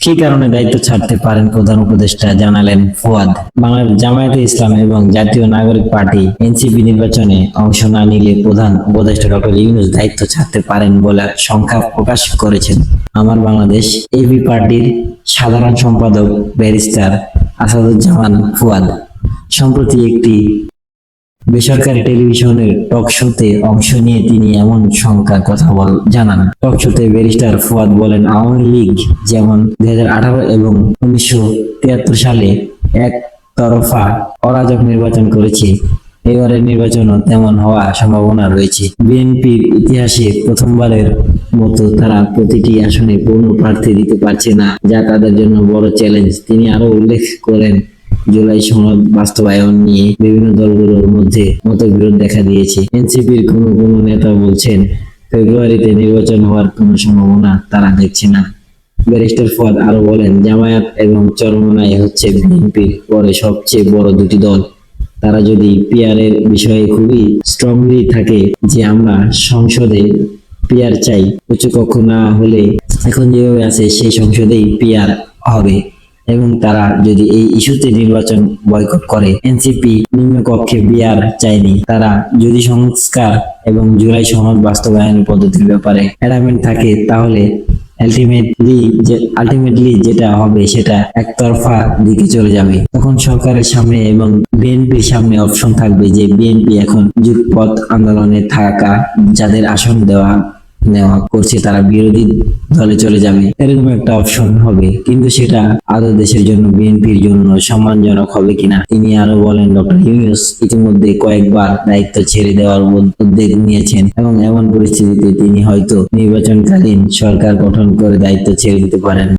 কী কারণে দায়িত্ব ছাড়তে পারেন প্রধান উপদেষ্টা জানালেন ফুয়াদ। বাংলার জামায়াতে ইসলাম এবং জাতীয় নাগরিক পার্টি এনসিপি নির্বাচনে অংশ না নিলে প্রধান উপদেষ্টা ডক্টর ইউনুস দায়িত্ব ছাড়তে পারেন বলে সংখ্যা প্রকাশ করেছেন। আমার বাংলাদেশ এবি পার্টির সাধারণ সম্পাদক ব্যারিস্টার আসাদুজ্জামান ফুয়াদ। সম্প্রতি একটি বেসরকারি টেলিভিশনের টক শোতে অংশ নিয়ে তিনি এমন সংখ্যার কথা বল, জানান। টক শোতে ব্যারিস্টার ফুয়াদ বলেন, আওয়ামী লীগ যেমন দুই হাজার আঠারো এবং উনিশশো সালে এক তরফা অরাজক নির্বাচন করেছে, এবারের নির্বাচনও তেমন হওয়া সম্ভাবনা রয়েছে। বিএনপির ইতিহাসে প্রথমবারের মতো তারা প্রতিটি আসনে পূর্ণ প্রার্থী দিতে পারছে না, যা তাদের জন্য বড় চ্যালেঞ্জ। তিনি আরও উল্লেখ করেন জুলাই সনদ বাস্তবায়ন নিয়ে বিভিন্ন দলগুলোর মধ্যে মতবিরোধ দেখা দিয়েছে। এনসিপির কোনো কোনো নেতা বলছেন, ফেব্রুয়ারিতে নির্বাচন হওয়ার কোনো সম্ভাবনা তারা দেখছে না। ব্যারিস্টার ফুয়াদ আরও বলেন, জামায়াত এবং চরমনাই হচ্ছে বিএনপির পরে সবচেয়ে বড় দুটি দল। তারা যদি পিআর এর বিষয়ে খুবই স্ট্রংলি থাকে যে আমরা সংসদে পিআর চাই, উচ্চকক্ষ না হলে এখন যেভাবে আছে সেই সংসদেই পিআর হবে। এবং তারা যদি এই ইস্যুতে নির্বাচন বয়কট করে, এনসিপি নিম্নকক্ষে বিয়ার চায়নি, তারা যদি সংস্কার এবং জুলাই সনদ বাস্তবায়ন পদ্ধতির ব্যাপারে অ্যাডামেন্ট থাকে, তাহলে আলটিমেটলি যে আলটিমেটলি যেটা হবে সেটা একতরফা দিকে চলে যাবে। তখন সরকারের সামনে এবং বিএনপির সামনে অপশন থাকবে যে, বিএনপি এখন যুগপথ আন্দোলনে থাকা, যাদের আসন দেওয়া নেওয়া করছে, তারা বিরোধী দলে চলে যাবে। এরকম একটা অপশন হবে, কিন্তু সেটা আদৌ দেশের জন্য, বিএনপির জন্য সম্মানজনক হবে কিনা? তিনি আরও বলেন, ডক্টর ইউনুস ইতিমধ্যে কয়েকবার দায়িত্ব ছেড়ে দেওয়ার উদ- উদ্যোগ নিয়েছেন এবং এমন পরিস্থিতিতে তিনি হয়তো নির্বাচনকালীন সরকার গঠন করে দায়িত্ব ছেড়ে দিতে পারেন।